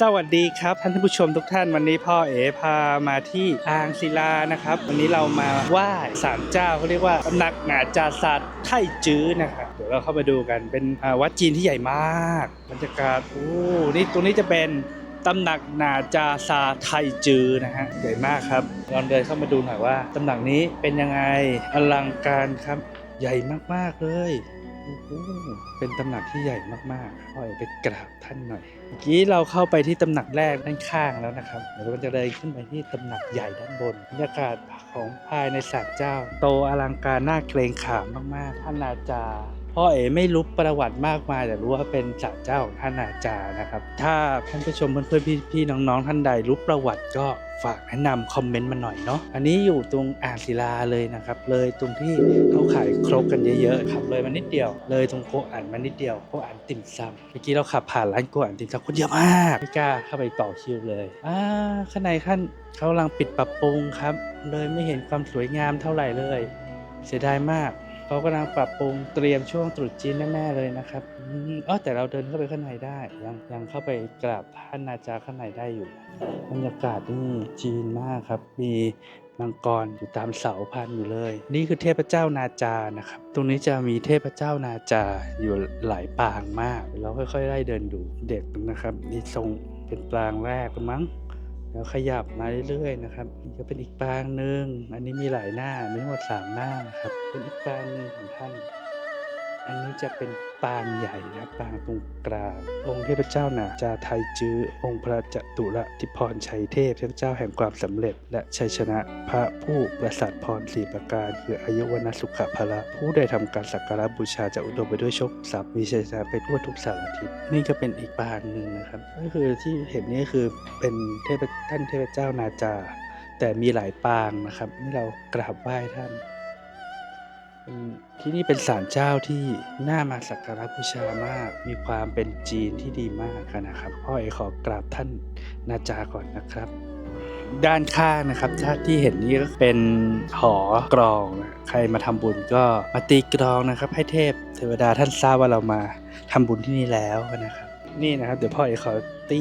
สวัสดีครับท่านผู้ชมทุกท่านวันนี้พ่อเอ๋พามาที่อ่างศิลานะครับ วันนี้เรามาไหว้ศาลเจ้าเขาเรียกว่าตำหนักหนาจาศาสตร์ไทจื้อนะครับเดี๋ยวเราเข้าไปดูกันเป็นวัดจีนที่ใหญ่มากบรรยากาศโอ้นี่ตรงนี้จะเป็นตำหนักนาจาซาไทจื้อนะฮะใหญ่มากครับลองเดินเข้ามาดูหน่อยว่าตำหนักนี้เป็นยังไงอลังการครับใหญ่มากๆเลย เป็นตำหนักที่ใหญ่มากๆพ่อเอ๋ไปกราบท่านหน่อย เมื่อกี้เราเข้าไปที่ตำหนักแรกด้านข้างแล้วนะครับ เดี๋ยวเราจะเดินขึ้นไปที่ตำหนักใหญ่ด้านบน บรรยากาศของภายในศาลเจ้า โตอลังการน่าเกรงขามมากๆ ท่านอาจารย์ พ่อเอ๋ไม่รู้ประวัติมากมาย แต่รู้ว่าเป็นศาลเจ้าของท่านอาจารย์นะครับ ถ้าท่านผู้ชมเพื่อนๆพี่ๆน้องๆท่านใดรู้ประวัติก็ฝากแนะนำคอมเมนต์มาหน่อยเนาะ อันนี้อยู่ตรงอ่างศิลาเลยนะครับ เลยตรงที่เขาขายครกกันเยอะๆขับเลยมานิดเดียว เลยตรงโกอันมานิดเดียวโกอันติ่มซำเมื่อกี้เราขับผ่านร้านโกอันติ่มซำคนเยอะมากไม่กล้าเข้าไปต่อคิวเลยอ่าข้างในขั้นเขากำลังปิดปรับปรุงครับ เลยไม่เห็นความสวยงามเท่าไหร่เลย เสียดายมาก เขากำลังปรับปรุงเตรียมช่วงตรุษจีนแน่ๆเลยนะครับอ๋อแต่เราเดินเข้าไปข้างในได้ยังยังเข้าไปกราบท่านอาจารย์ข้างในได้อยู่บรรยากาศนี่จีนมากครับ มีมังกรอยู่ตามเสาพันอยู่เลย นี่คือเทพเจ้านาจานะครับ ตรงนี้จะมีเทพเจ้านาจาอยู่หลายปางมากเดี๋ยวเราค่อยๆไล่เดินดูเด็กนะครับนี่ทรงเป็นปางแรกมั้ง แล้วขยับมาเรื่อยๆนะครับจะเป็นอีกปางหนึ่งอันนี้มีหลายหน้ามีทั้งหมดสามหน้านะครับเป็นอีกปางหนึ่งของท่าน อันนี้จะเป็นปางใหญ่นะปางตรงกลาง องค์เทพเจ้านาจาไทยจื้อ องค์พระจตุรทิพรชัยเทพเทพเจ้าแห่งความสำเร็จ และชัยชนะพระผู้ประสาทพรสี่ประการ คืออายุวนะสุขภละผู้ได้ทำการสักการะบูชาจะอุดมไปด้วยโชคทรัพย์มีชัยชนะไปทั่วทุกสารทิศนี่ก็เป็นอีกปางหนึ่งนะครับ ก็คือที่เห็นนี่คือเป็นเทพท่านเทพเจ้านาจาแต่มีหลายปางนะครับที่เรากราบไหว้ท่าน ที่นี่เป็นศาลเจ้าที่น่ามาสักการะบูชามาก มีความเป็นจีนที่ดีมากนะครับพ่อเอขอกราบท่านนาจาก่อนนะครับ ด้านข้างนะครับถ้าที่เห็นนี้ก็เป็นหอกรองนะใครมาทำบุญก็มาตีกรองนะครับ ให้เทพเทวดาท่านทราบว่าเรามาทำบุญที่นี่แล้วนะครับ นี่นะครับ เดี๋ยวพ่อเอขอตี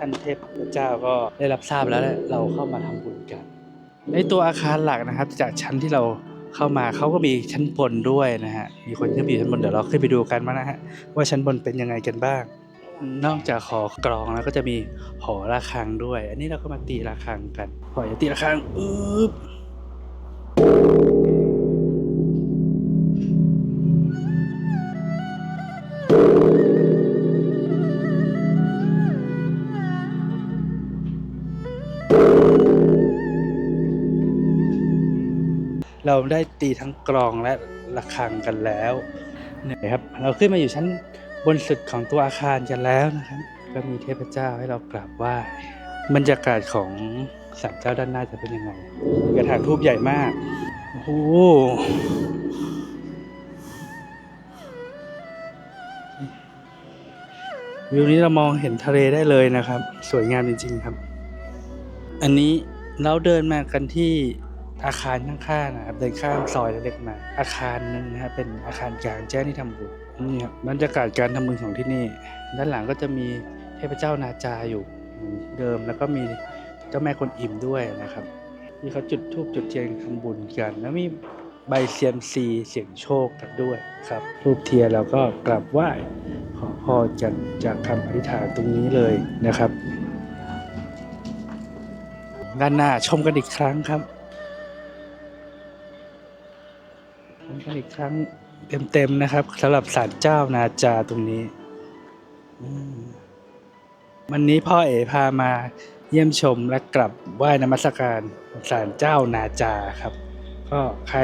หน่อยอันนี้ท่านเทพเจ้าก็ได้รับทราบแล้วแหละเราเข้ามาทำบุญกัน ในตัวอาคารหลักนะครับ จากชั้นที่เราเข้ามาเขาก็มีชั้นบนด้วยนะฮะมีคนขึ้นไปอยู่ชั้นบนเดี๋ยวเราขึ้นไปดูกันมานะฮะว่าชั้นบนเป็นยังไงกันบ้าง นอกจากหอกรองแล้วก็จะมีหอระฆังด้วย อันนี้เราก็มาตีระฆังกันหออย่าตีระฆังอึ๊บ เราได้ตีทั้งกรองและระฆังกันแล้วเนี่ยครับเราขึ้นมาอยู่ชั้นบนสุดของตัวอาคารกันแล้วนะครับ ก็มีเทพเจ้าให้เรากราบไหว้บรรยากาศของศาลเจ้าด้านหน้าจะเป็นยังไงกระถางทูบใหญ่มากโอ้โหวิวนี้เรามองเห็นทะเลได้เลยนะครับ สวยงามจริง ๆ ครับ อันนี้เราเดินมากันที่ อาคารข้างๆนะครับเดินข้ามซอยเล็กๆมา อาคารหนึ่งนะครับเป็นอาคารกลางแจ้งที่ทำบุญนี่ครับบรรยากาศการทำบุญของที่นี่ ด้านหลังก็จะมีเทพเจ้านาจาอยู่เหมือนเดิมแล้วก็มีเจ้าแม่คนอิ่มด้วยนะครับที่เขาจุดธูปจุดเทียนทำบุญกันแล้วมีใบเซียมซีเสี่ยงโชคกันด้วยครับรูปเทียนแล้วก็กราบไหว้ขอพรกันจากคำอธิษฐานตรงนี้เลยนะครับด้านหน้าชมกันอีกครั้งครับ กันอีกครั้งเต็มๆนะครับสำหรับศาลเจ้านาจาตรงนี้วันนี้พ่อเอ๋พามาเยี่ยมชมและกลับไหว้นมัสการศาลเจ้านาจาครับ ก็ใคร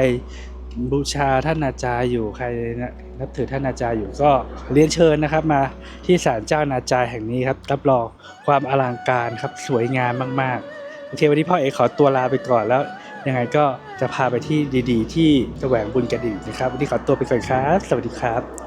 บูชาท่านนาจาอยู่ใครนับถือท่านนาจาอยู่ก็เรียนเชิญนะครับ มาที่ศาลเจ้านาจาแห่งนี้ครับรับรองความอลังการครับสวยงามมากๆโอเควันนี้พ่อเอ๋ขอตัวลาไปก่อนแล้ว ยังไงก็จะพาไปที่ดี ๆ ที่แสวงบุญกันอีกนะครับวันนี้ขอตัวไปก่อนครับ สวัสดีครับ